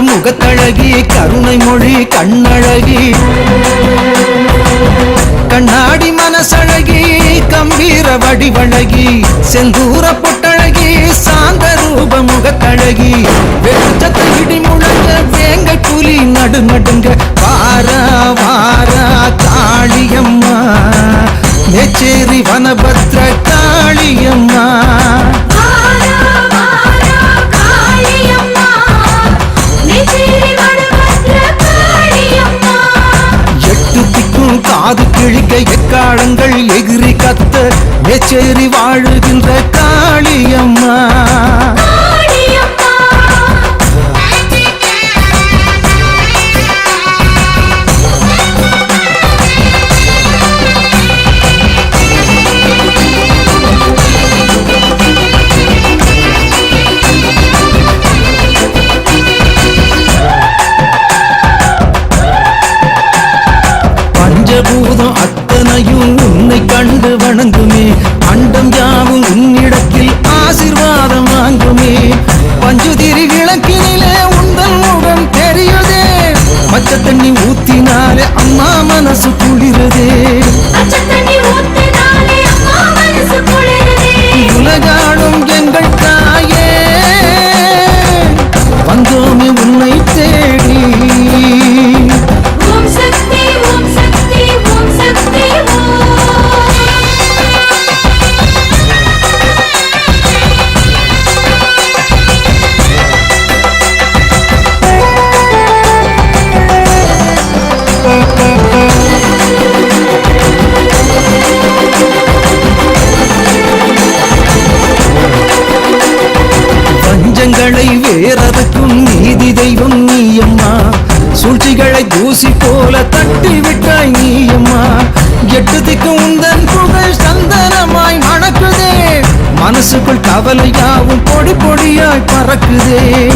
முகத்தழகி கருணை மொழி கண்ணழகி. கண்ணாடி மனசழகி கம்பீர வடிவழகி. செந்தூர பொட்டழகி சாந்த ரூப முகத்தழகி. வெளிச்சத்தை இடி முழங்க வேங்க புலி நடு நடுங்க வாரா வாரா காளியம்மா. நெச்சேரி வனபத்ர காளியம்மா. கிழிக்க எக்காலங்கள் எகிரி கத்த மேச்சேரி வாழுகின்ற காளியம்மா காளியம்மா. உன்னை கண்டு பஞ்சங்களை நீதி தெய்வம் நீயம்மா. சூழ்ச்சிகளை தூசி போல தட்டி விட்டாய் நீயம்மா. எட்டு திக்கும் உந்தன் புகழ் சந்தனமாய் மணக்குதே. மனசுக்குள் கவலையாவும் பொடி பொடியாய் பறக்குதே.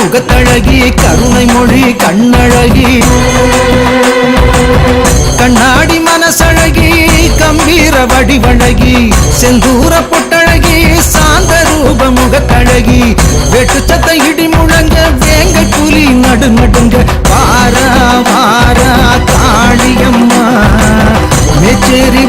முகத்தழகி கருணை மொழி கண்ணழகி. கண்ணாடி மனசழகி கம்பீர வடிவழகி. செந்தூர பொட்டழகி சாந்த ரூப முகத்தழகி. வெட்டுச்சத்தை இடி முழங்க வேங்க புலி நடு நடுங்க வாரா வாரா காளியம்மா. மெச்சேரி